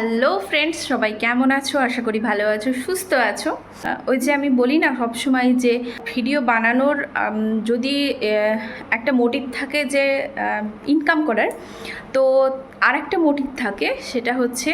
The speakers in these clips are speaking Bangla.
হ্যালো ফ্রেন্ডস সবাই কেমন আছো? আশা করি ভালো আছো, সুস্থ আছো। ওই যে আমি বলি না, সবসময় যে ভিডিও বানানোর যদি একটা মোটিভ থাকে যে ইনকাম করার, তো আর একটা মোটিভ থাকে, সেটা হচ্ছে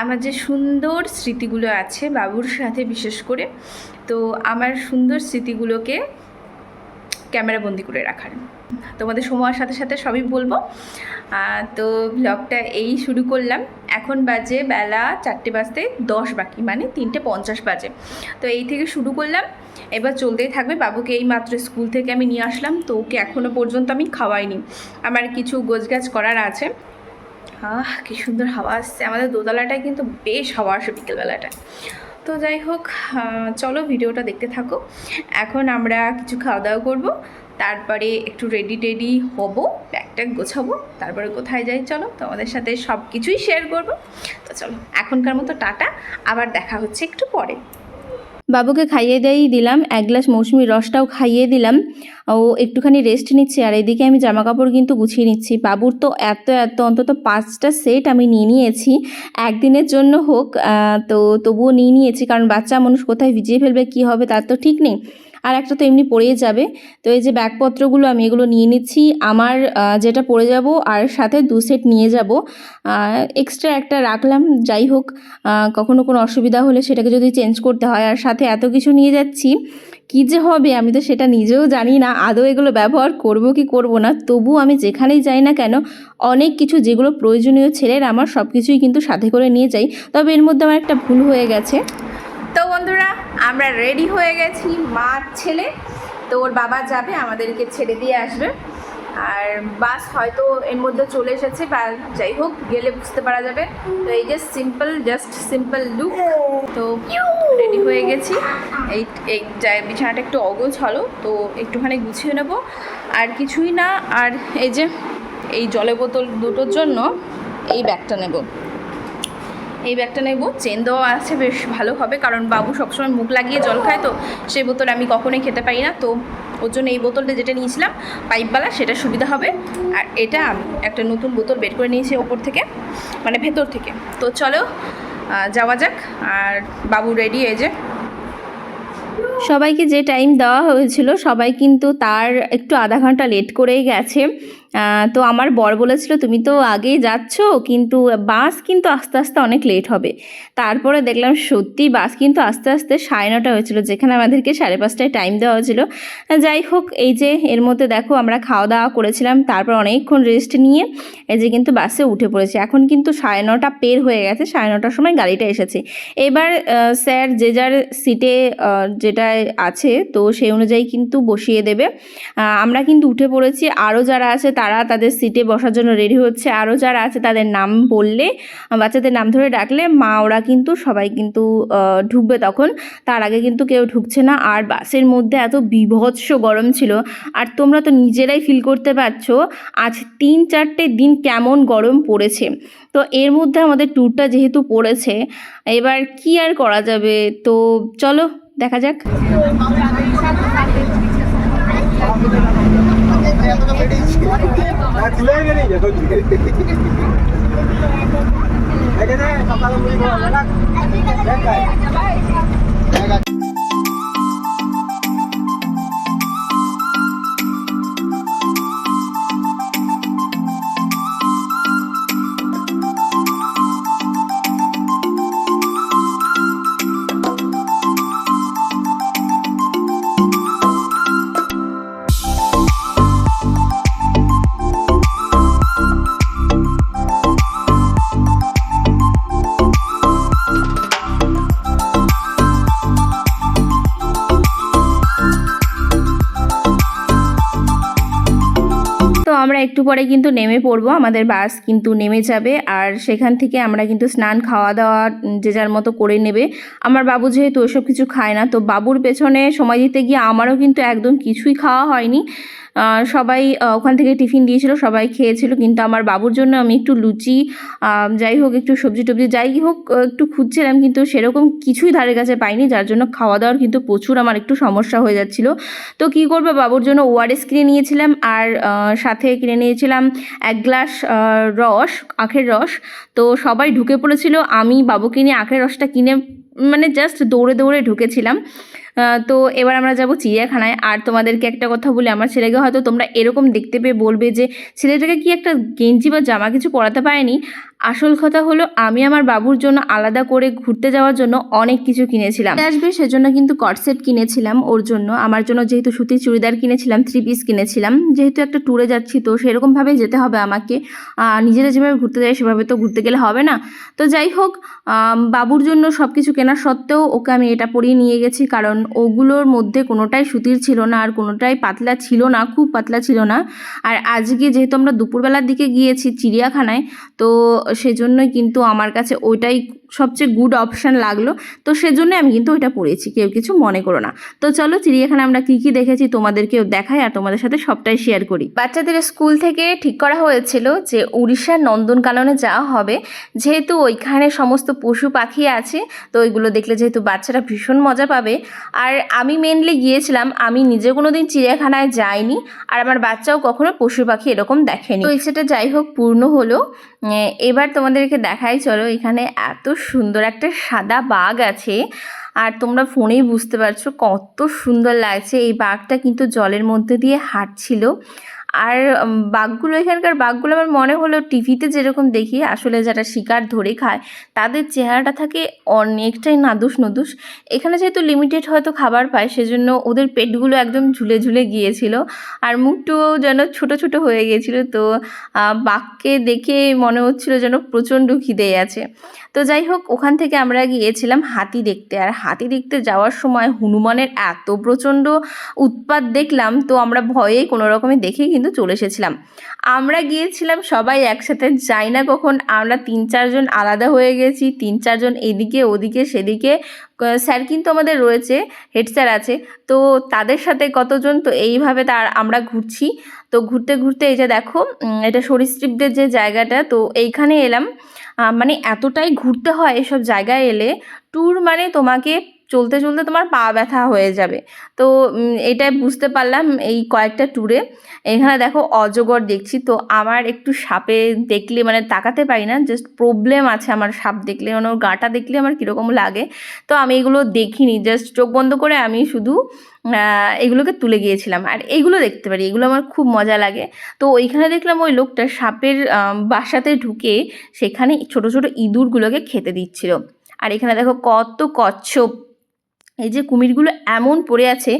আমার যে সুন্দর স্মৃতিগুলো আছে বাবুর সাথে বিশেষ করে, তো আমার সুন্দর স্মৃতিগুলোকে ক্যামেরাবন্দি করে রাখার। তোমাদের সময়ের সাথে সাথে সবই বলব। তো ব্লগটা এই শুরু করলাম। এখন বাজে বেলা চারটে বাজতে দশ বাকি মানে তিনটে পঞ্চাশ বাজে। তো এই থেকে শুরু করলাম। এবার চলতেই থাকবে। বাবুকে এই মাত্র স্কুল থেকে আমি নিয়ে আসলাম। তো ওকে এখনও পর্যন্ত আমি খাওয়াইনি। আমার কিছু গোছগাছ করার আছে। আহ, কি সুন্দর হাওয়া আসছে। আমাদের দোতলাটায় কিন্তু বেশ হাওয়া আসে বিকেলবেলাটায়। তো যাই হোক চলো ভিডিওটা দেখতে থাকো। এখন আমরা কিছু খাওয়া দাওয়া করব, তারপরে একটু রেডি টেডি হব ব্যাগটা গোছাবো, তারপরে কোথায় যাই চলো, তোমাদের সাথে সব কিছুই শেয়ার করব। তো চলো, এখনকার মতো টাটা, আবার দেখা হচ্ছে একটু পরে। বাবুকে খাইয়ে দিয়েই দিলাম, এক গ্লাস মৌসুমি রসটাও খাইয়ে দিলাম। ও একটুখানি রেস্ট নিচ্ছে আর এদিকে আমি জামা কাপড় কিন্তু গুছিয়ে নিচ্ছি। বাবুর তো এত এত, অন্তত পাঁচটা সেট আমি নিয়ে নিয়েছি। একদিনের জন্য হোক তো তবুও নিয়ে নিয়েছি, কারণ বাচ্চা মানুষ কোথায় ভিজিয়ে ফেলবে, কি হবে তার তো ঠিক নেই। আর একটা তো এমনি পড়েই যাবে। তো এই যে ব্যাগপত্রগুলো আমি এগুলো নিয়ে নিচ্ছি। আমার যেটা পরে যাব আর সাথে দু সেট নিয়ে যাব। এক্সট্রা একটা রাখলাম। যাই হোক কখনো কোনো অসুবিধা হলে সেটাকে যদি চেঞ্জ করতে হয়। আর সাথে এত কিছু নিয়ে যাচ্ছি। কী যে হবে আমি তো সেটা নিজেও জানি না। আদৌ এগুলো ব্যবহার করব কি করব না। তবু আমি যেখানেই যাই না কেন, অনেক কিছু যেগুলো প্রয়োজনীয় ছেলের, আমার সব কিছুই কিন্তু সাথে করে নিয়ে যাই। তবে এর মধ্যে আমার একটা ভুল হয়ে গেছে। আমরা রেডি হয়ে গেছি মা ছেলে। তো ওর বাবা যাবে, আমাদেরকে ছেড়ে দিয়ে আসবে। আর বাস হয়তো এর মধ্যে চলে এসেছে বা যাই হোক, গেলে বুঝতে পারা যাবে। তো এই যে সিম্পল জাস্ট সিম্পল লুক তো রেডি হয়ে গেছি। এই এই বিছানাটা একটু অগোছ হলো, তো একটুখানি গুছিয়ে নেব। আর কিছুই না, আর এই যে এই জলের বোতল দুটোর জন্য এই ব্যাগটা নেব। এই ব্যাগটা নেব। চেন দেওয়া আছে, বেশ ভালো হবে, কারণ বাবু সবসময় মুখ লাগিয়ে জল খায়, তো সেই বোতল আমি কখনোই খেতে পারি না। তো ওর জন্য এই বোতলটা যেটা নিয়েছিলাম, পাইপওয়ালা, সেটা সুবিধা হবে। আর এটা আমি একটা নতুন বোতল বের করে নিয়েছি ওপর থেকে মানে ভেতর থেকে। তো চলো যাওয়া যাক। আর বাবু রেডি এই যে। সবাইকে যে টাইম দেওয়া হয়েছিল, সবাই কিন্তু তার একটু আধা ঘণ্টা লেট করেই গেছে। তো আমার বর বলেছিল, তুমি তো আগেই যাচ্ছ, কিন্তু বাস কিন্তু আস্তে আস্তে অনেক লেট হবে। তারপরে দেখলাম, সত্যি বাস কিন্তু আস্তে আস্তে সাড়ে নটা হয়েছিল, যেখানে আমাদেরকে সাড়ে পাঁচটায় টাইম দেওয়া হয়েছিল। যাই হোক, এই যে এর মধ্যে দেখো, আমরা খাওয়া দাওয়া করেছিলাম, তারপর অনেকক্ষণ রেস্ট নিয়ে এই যে কিন্তু বাসে উঠে পড়েছি। এখন কিন্তু সাড়ে নটা পের হয়ে গেছে, সাড়ে নটার সময় গাড়িটা এসেছে। এবার স্যার যে যার সিটে যেটা আছে, তো সেই অনুযায়ী কিন্তু বসিয়ে দেবে। আমরা কিন্তু উঠে পড়েছি। আরও যারা আছে তারা তাদের সিটে বসার জন্য রেডি হচ্ছে। আরও যারা আছে তাদের নাম বললে, বাচ্চাদের নাম ধরে ডাকলে মা, ওরা কিন্তু সবাই কিন্তু ঢুকবে তখন। তার আগে কিন্তু কেউ ঢুকছে না। আর বাসের মধ্যে এত বিভৎস গরম ছিল। আর তোমরা তো নিজেরাই ফিল করতে পারছ, আজ তিন চারটে দিন কেমন গরম পড়েছে। তো এর মধ্যে আমাদের ট্যুরটা যেহেতু পড়েছে, এবার কি আর করা যাবে? তো চলো, দেখা যাক। তো একটু পরে কিন্তু নেমে পড়ব, আমাদের বাস কিন্তু নেমে যাবে। আর সেখান থেকে আমরা কিন্তু স্নান খাওয়া দাওয়া যে যার মতো করে নেবে। আমার বাবু যেহেতু ওসব কিছু খায় না, তো বাবুর পেছনে সময় দিতে গিয়ে আমারও কিন্তু একদম কিছুই খাওয়া হয়নি। সবাই ওখান থেকে টিফিন দিয়েছিল, সবাই খেয়েছিল, কিন্তু আমার বাবুর জন্য আমি একটু লুচি যাই হোক, একটু সবজি টবজি যাই হোক একটু খুঁজছিলাম, কিন্তু সেরকম কিছুই ধারে কাছে পাইনি, যার জন্য খাওয়া দাওয়ার কিন্তু প্রচুর আমার একটু সমস্যা হয়ে যাচ্ছিল। তো কী করব, বাবুর জন্য ওআরএস কিনে নিয়েছিলাম, আর সাথে কিনে নিয়েছিলাম এক গ্লাস রস, আখের রস। তো সবাই ঢুকে পড়েছিল, আমি বাবুকে নিয়ে আখের রসটা কিনে মানে জাস্ট দৌড়ে দৌড়ে ঢুকেছিলাম। তো এবার আমরা যাব চিড়িয়াখানায়। আর তোমাদেরকে একটা কথা বলি, আমার ছেলেকে হয়তো তোমরা এরকম দেখতে পেয়ে বলবে যে, ছেলেটাকে কি একটা গেঞ্জি বা জামা কিছু পরাতে পারেনি? আসল কথা হলো, আমি আমার বাবুর জন্য আলাদা করে ঘুরতে যাওয়ার জন্য অনেক কিছু কিনেছিলাম। আসবে, সেজন্য কিন্তু কটসেট কিনেছিলাম ওর জন্য। আমার জন্য যেহেতু সুতির চুড়িদার কিনেছিলাম থ্রি পিস কিনেছিলাম। যেহেতু একটা ট্যুরে যাচ্ছি, তো সেরকমভাবেই যেতে হবে আমাকে। নিজেরা যেভাবে ঘুরতে যাই সেভাবে তো ঘুরতে গেলে হবে না। তো যাই হোক বাবুর জন্য সব কিছু কেনার সত্ত্বেও ওকে আমি এটা পরিয়ে নিয়ে গেছি, কারণ ওগুলোর মধ্যে কোনোটাই সুতির ছিল না, আর কোনোটাই পাতলা ছিল না, খুব পাতলা ছিল না। আর আজকে যেহেতু আমরা দুপুরবেলার দিকে গিয়েছি চিড়িয়াখানায়, তো সেজন্যই কিন্তু আমার কাছে ওইটাই সবচেয়ে গুড অপশান লাগল। তো সেজন্য আমি কিন্তু ওইটা পড়েছি, কেউ কিছু মনে করো না। তো চলো চিড়িয়াখানা আমরা কী কী দেখেছি তোমাদেরকেও দেখাই আর তোমাদের সাথে সবটাই শেয়ার করি। বাচ্চাদের স্কুল থেকে ঠিক করা হয়েছিল যে উড়িষ্যার নন্দনকাননে যাওয়া হবে। যেহেতু ওইখানে সমস্ত পশু পাখি আছে, তো ওইগুলো দেখলে যেহেতু বাচ্চারা ভীষণ মজা পাবে। আর আমি মেনলি গিয়েছিলাম, আমি নিজে কোনো দিন চিড়িয়াখানায় যাইনি, আর আমার বাচ্চাও কখনো পশু পাখি এরকম দেখেনি। তো সেটা যাই হোক, পূর্ণ হলো। এবার তোমাদেরকে দেখাই, চলো এখানে এত সুন্দর একটা সাদা বাঘ আছে। আর তোমরা ফোনেই বুঝতে পারছ কত সুন্দর লাগছে। এই বাঘটা কিন্তু জলের মধ্যে দিয়ে হাঁটছিল। আর বাঘগুলো, এখানকার বাঘগুলো আমার মনে হলো টিভিতে যেরকম দেখি, আসলে যারা শিকার ধরে খায়, তাদের চেহারাটা থাকে অনেকটাই নাদুস নদুস। এখানে যেহেতু লিমিটেড হয়তো খাবার পায়, সেজন্য ওদের পেটগুলো একদম ঝুলে ঝুলে গিয়েছিল আর মুখটুও যেন ছোট ছোট হয়ে গিয়েছিল। তো বাঘকে দেখে মনে হচ্ছিল যেন প্রচণ্ড খিদে আছে। তো যাই হোক, ওখান থেকে আমরা গিয়েছিলাম হাতি দেখতে। আর হাতি দেখতে যাওয়ার সময় হনুমানের এত প্রচণ্ড উৎপাত দেখলাম, তো আমরা ভয়ে কোনো রকমে দেখে কিন্তু চলে এসেছিলাম। আমরা গিয়েছিলাম সবাই একসাথে, যাই না কখন, আমরা তিন চারজন আলাদা হয়ে গেছি, তিন চারজন এদিকে, ওদিকে, সেদিকে। স্যার কিন্তু আমাদের রয়েছে, হেড স্যার আছে। তো তাদের সাথে কতজন, তো এইভাবে তার আমরা ঘুরছি। তো ঘুরতে ঘুরতে এই যে দেখো এটা সরীসৃপদের যে জায়গাটা, তো এইখানে এলাম। মানে এতটাই ঘুরতে হয় এসব জায়গায় এলে। ট্যুর মানে তোমাকে চলতে চলতে তোমার পা ব্যথা হয়ে যাবে। তো এটাই বুঝতে পারলাম এই কয়েকটা ট্যুরে এখানে দেখো অজগর দেখছি। তো আমার একটু সাপে দেখলে মানে তাকাতে পারি না জাস্ট প্রবলেম আছে আমার সাপ দেখলে মানে ওর গাটা দেখলে আমার কীরকম লাগে। তো আমি এগুলো দেখিনি জাস্ট চোখ বন্ধ করে আমি শুধু এগুলোকে তুলে গিয়েছিলাম। আর এইগুলো দেখতে পারি, এগুলো আমার খুব মজা লাগে। তো ওইখানে দেখলাম ওই লোকটা সাপের বাসাতে ঢুকে সেখানে ছোট ছোট ইঁদুরগুলোকে খেতে দিচ্ছিল। আর এখানে দেখো কত কচ্ছপ। এই যে কুমিরগুলো এমন পড়ে আছে,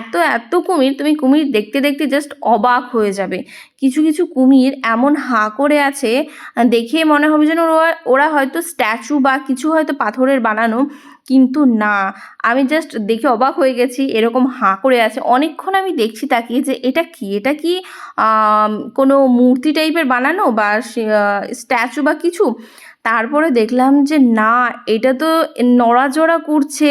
এত এত কুমির তুমি কুমির দেখতে দেখতে জাস্ট অবাক হয়ে যাবে। কিছু কিছু কুমির এমন হাঁ করে আছে, দেখে মনে হবে যেন ওরা ওরা হয়তো স্ট্যাচু বা কিছু হয়তো পাথরের বানানো, কিন্তু না। আমি জাস্ট দেখে অবাক হয়ে গেছি, এরকম হাঁ করে আছে। অনেকক্ষণ আমি দেখছি তাকিয়ে যে এটা কি? এটা কি কোনো মূর্তি টাইপের বানানো বা স্ট্যাচু বা কিছু? তারপরে দেখলাম যে, না, এটা তো নড়াচড়া করছে।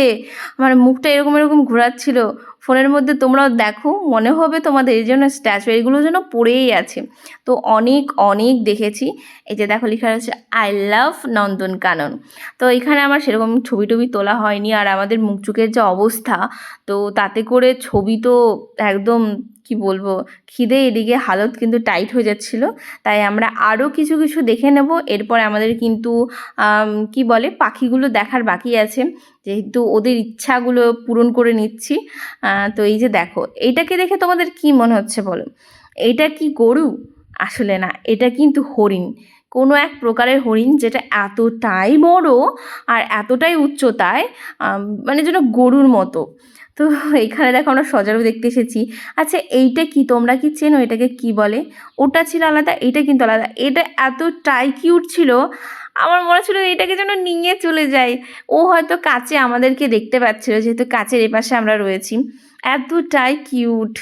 আমার মুখটা এরকম এরকম ঘোরাচ্ছিল। ফোনের মধ্যে তোমরাও দেখো, মনে হবে তোমাদের এই জন্য স্ট্যাচু, এগুলো যেন পড়েই আছে। তো অনেক অনেক দেখেছি। এই যে দেখো, লেখা রয়েছে আই লাভ নন্দনকানন তো এখানে আমার সেরকম ছবি টবি তোলা হয়নি। আর আমাদের মুখ চোখের যে অবস্থা, তো তাতে করে ছবি তো একদম কি বলব, খিদে এদিকে হালত কিন্তু টাইট হয়ে যাচ্ছিল। তাই আমরা আরও কিছু কিছু দেখে নেব। এরপর আমাদের কিন্তু কি বলে, পাখিগুলো দেখার বাকি আছে। যেহেতু ওদের ইচ্ছাগুলো পূরণ করে নিচ্ছি। তো এই যে দেখো এইটাকে দেখে তোমাদের কি মনে হচ্ছে বলো? এটা কি গরু? আসলে না, এটা কিন্তু হরিণ। কোনো এক প্রকারের হরিণ যেটা এতটাই বড় আর এতটাই উচ্চতায় মানে যেন গরুর মতো। তো এখানে দেখো আমরা সজারু দেখতে এসেছি। আচ্ছা এইটা কি? তোমরা কি চেনো এটাকে কি বলে? ওটা ছিল আলাদা এটা কিন্তু আলাদা। এটা এত টাই কিউট ছিল, আমার মনে ছিল এটাকে যেন নিয়ে চলে যাই ও হয়তো কাছে আমাদেরকে দেখতে পাচ্ছিল, যেহেতু কাছের এপাশে আমরা রয়েছি। এতটাই কিউট।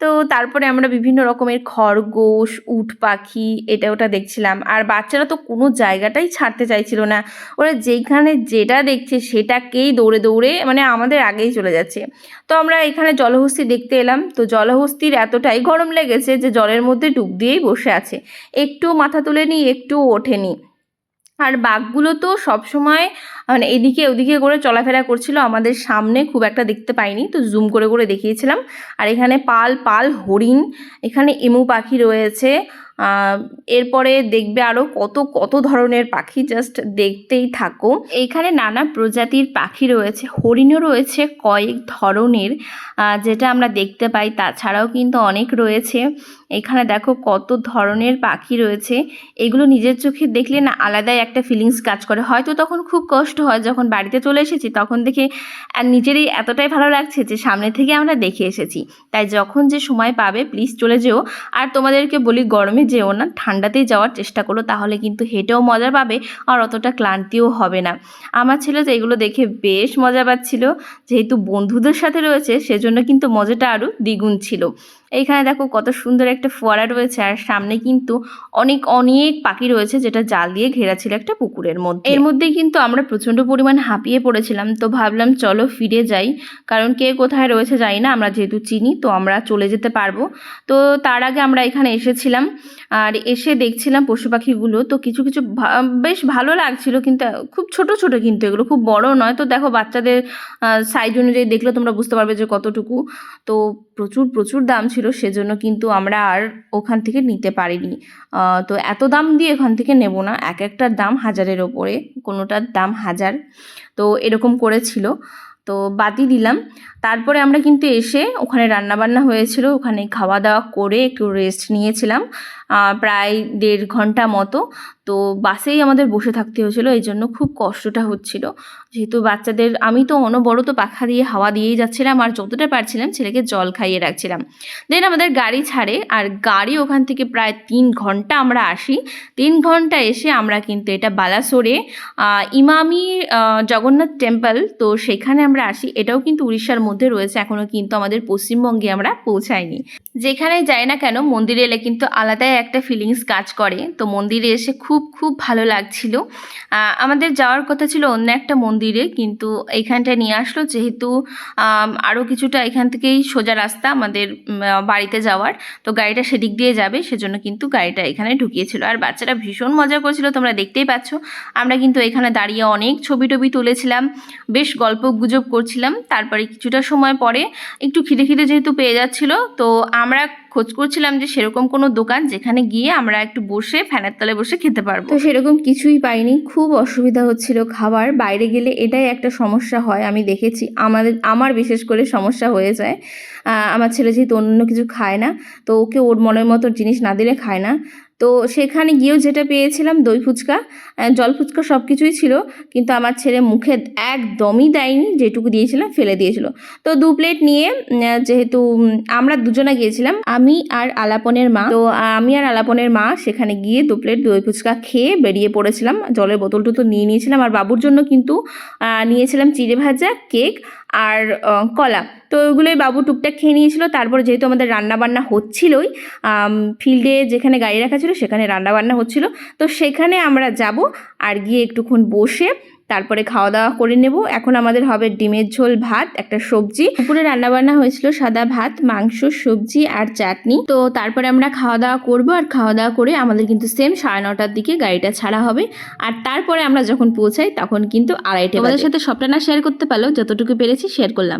তো তারপরে আমরা বিভিন্ন রকমের খরগোশ, উট পাখি, এটা ওটা দেখছিলাম। আর বাচ্চারা তো কোনো জায়গাটাই ছাড়তে চাইছিল না। ওরা যেখানে যেটা দেখছে সেটাকেই দৌড়ে দৌড়ে মানে আমাদের আগেই চলে যাচ্ছে। তো আমরা এখানে জলহস্তি দেখতে এলাম। তো জলহস্তির এতটাই গরম লেগেছে যে জলের মধ্যে ডুব দিয়েই বসে আছে। একটু মাথা তুলেনি একটু ওঠেনি আর বাঘগুলো তো সবসময় মানে এদিকে ওদিকে করে চলাফেরা করছিল, আমাদের সামনে খুব একটা দেখতে পাইনি, তো জুম করে করে দেখিয়েছিলাম। আর এখানে পাল পাল, হরিণ, এখানে এমু পাখি রয়েছে এরপরে দেখবে আরও কত কত ধরনের পাখি জাস্ট দেখতেই থাকো। এখানে নানা প্রজাতির পাখি রয়েছে, হরিণও রয়েছে কয়েক ধরনের যেটা আমরা দেখতে পাই, তাছাড়াও কিন্তু অনেক রয়েছে। এখানে দেখো কত ধরনের পাখি রয়েছে, এগুলো নিজের চোখে দেখলে না আলাদাই একটা ফিলিংস কাজ করে। হয়তো তখন খুব কষ্ট হয়, যখন বাড়িতে চলে এসেছি, তখন দেখে নিজেরই এতটাই ভালো লাগছে যে সামনে থেকে আমরা দেখে এসেছি। তাই যখন যে সময় পাবে প্লিজ চলে যেও। আর তোমাদেরকে বলি, গরমে যেও না, ঠান্ডাতেই যাওয়ার চেষ্টা করো, তাহলে কিন্তু হেঁটেও মজা পাবে আর অতটা ক্লান্তিও হবে না। আমার ছেলে তো এগুলো দেখে বেশ মজা পাচ্ছিল, যেহেতু বন্ধুদের সাথে রয়েছে, সেজন্য কিন্তু মজাটা আরও দ্বিগুণ ছিল। এইখানে দেখো কত সুন্দর একটা ফোয়ারা রয়েছে, আর সামনে কিন্তু অনেক অনেক পাখি রয়েছে যেটা জাল দিয়ে ঘেরা ছিল একটা পুকুরের মধ্যে। এর মধ্যেই কিন্তু আমরা প্রচণ্ড পরিমাণ হাঁপিয়ে পড়েছিলাম, তো ভাবলাম চলো ফিরে যাই, কারণ কে কোথায় রয়েছে জানি না, আমরা যেহেতু চিনি, তো আমরা চলে যেতে পারব। তো তার আগে আমরা এখানে এসেছিলাম, আর এসে দেখছিলাম পশু পাখিগুলো, তো কিছু কিছু বেশ ভালো লাগছিল কিন্তু, খুব ছোট ছোট কিন্তু এগুলো, খুব বড় নয়। তো দেখো বাচ্চাদের সাইজ অনুযায়ী দেখলে তোমরা বুঝতে পারবে যে কতটুকু। তো প্রচুর প্রচুর দাম ছিল। সেজন্য কিন্তু আমরা আর ওখান থেকে নিতে পারিনি। তো এত দাম দিয়ে এখান থেকে নেব না। এক একটার দাম হাজারের ওপরে, কোনোটার দাম হাজার। তো এরকম করেছিল। তো বাতি দিলাম। তারপরে আমরা কিন্তু এসে ওখানে রান্নাবান্না হয়েছিল, ওখানে খাওয়া দাওয়া করে একটু রেস্ট নিয়েছিলাম প্রায় দেড় ঘণ্টা মতো। তো বাসেই আমাদের বসে থাকতে হয়েছিল, এই জন্য খুব কষ্টটা হচ্ছিল। যেহেতু বাচ্চাদের, আমি তো অনবরত পাখা দিয়ে হাওয়া দিয়েই যাচ্ছিলাম আর যতটা পারছিলাম ছেলেকে জল খাইয়ে রাখছিলাম। দেন আমাদের গাড়ি ছাড়ে আর গাড়ি ওখান থেকে প্রায় তিন ঘণ্টা আমরা আসি। তিন ঘণ্টা এসে আমরা কিন্তু এটা বালাসোরে ইমামি জগন্নাথ টেম্পল তো সেখানে আমরা আসি। এটাও কিন্তু উড়িষ্যার মধ্যে রয়েছে এখনও কিন্তু আমাদের পশ্চিমবঙ্গে আমরা পৌঁছাইনি। যেখানে যাই না কেন, মন্দিরে এলে কিন্তু আলাদাই একটা ফিলিংস কাজ করে। তো মন্দিরে এসে খুব খুব ভালো লাগছিল। আমাদের যাওয়ার কথা ছিল অন্য একটা মন্দিরে, কিন্তু এইখানটায় নিয়ে আসলো যেহেতু আরও কিছুটা এখান থেকেই সোজা রাস্তা আমাদের বাড়িতে যাওয়ার। তো গাড়িটা সেদিক দিয়ে যাবে, সেজন্য কিন্তু গাড়িটা এখানে ঢুকিয়েছিল। আর বাচ্চারা ভীষণ মজা করছিল, তোমরা দেখতেই পাচ্ছ। আমরা কিন্তু এখানে দাঁড়িয়ে অনেক ছবি টবি তুলেছিলাম, বেশ গল্প গুজব করছিলাম। তারপরে কিছুটা সময় পরে একটু খিদে খিদে যেহেতু পেয়ে যাচ্ছিল, তো আমরা খোঁজ করছিলাম যে সেরকম কোনো দোকান যেখানে গিয়ে আমরা একটু বসে ফ্যানের তলে বসে খেতে পারব। তো সেরকম কিছুই পাইনি, খুব অসুবিধা হচ্ছিল খাবার, বাইরে গেলে এটাই একটা সমস্যা হয়, আমি দেখেছি। আমাদের, আমার বিশেষ করে সমস্যা হয়ে যায়। আমার ছেলে যেহেতু অন্য কিছু খায় না, তো ওকে ওর মনের মতো জিনিস না দিলে খায় না। তো সেখানে গিয়েও যেটা পেয়েছিলাম, দই ফুচকা জল ফুচকা সব কিছুই ছিল, কিন্তু আমার ছেলে মুখে একদমই দেয়নি, যেটুকু দিয়েছিলাম ফেলে দিয়েছিল। তো দু প্লেট নিয়ে যেহেতু আমরা দুজনে গিয়েছিলাম, আমি আর আলাপনের মা, তো আমি আর আলাপনের মা সেখানে গিয়ে দু প্লেট দই ফুচকা খেয়ে বেরিয়ে পড়েছিলাম। জলের বোতলটা তো নিয়ে নিয়েছিলাম, আর বাবুর জন্য কিন্তু নিয়েছিলাম চিড়ে ভাজা, কেক আর কলা। তো ওইগুলোই বাবু টুকটাক খেয়ে নিয়েছিল। তারপর যেহেতু আমাদের রান্নাবান্না হচ্ছিলই ফিল্ডে যেখানে গাড়ি রাখা ছিল সেখানে রান্না বান্না হচ্ছিল। তো সেখানে আমরা যাব আর গিয়ে একটুক্ষণ বসে তারপরে খাওয়া দাওয়া করে নেব। এখন আমাদের হবে ডিমের ঝোল ভাত একটা সবজি। দুপুরে রান্না বান্না হয়েছিল সাদা ভাত মাংস সবজি আর চাটনি। তো তারপরে আমরা খাওয়া দাওয়া করব আর খাওয়া দাওয়া করে আমাদের কিন্তু সেম সাড়ে নটার দিকে গাড়িটা ছাড়া হবে। আর তারপরে আমরা যখন পৌঁছাই তখন কিন্তু আড়াইটে আমাদের সাথে সবটা না শেয়ার করতে পারল যতটুকু পেরেছি শেয়ার করলাম।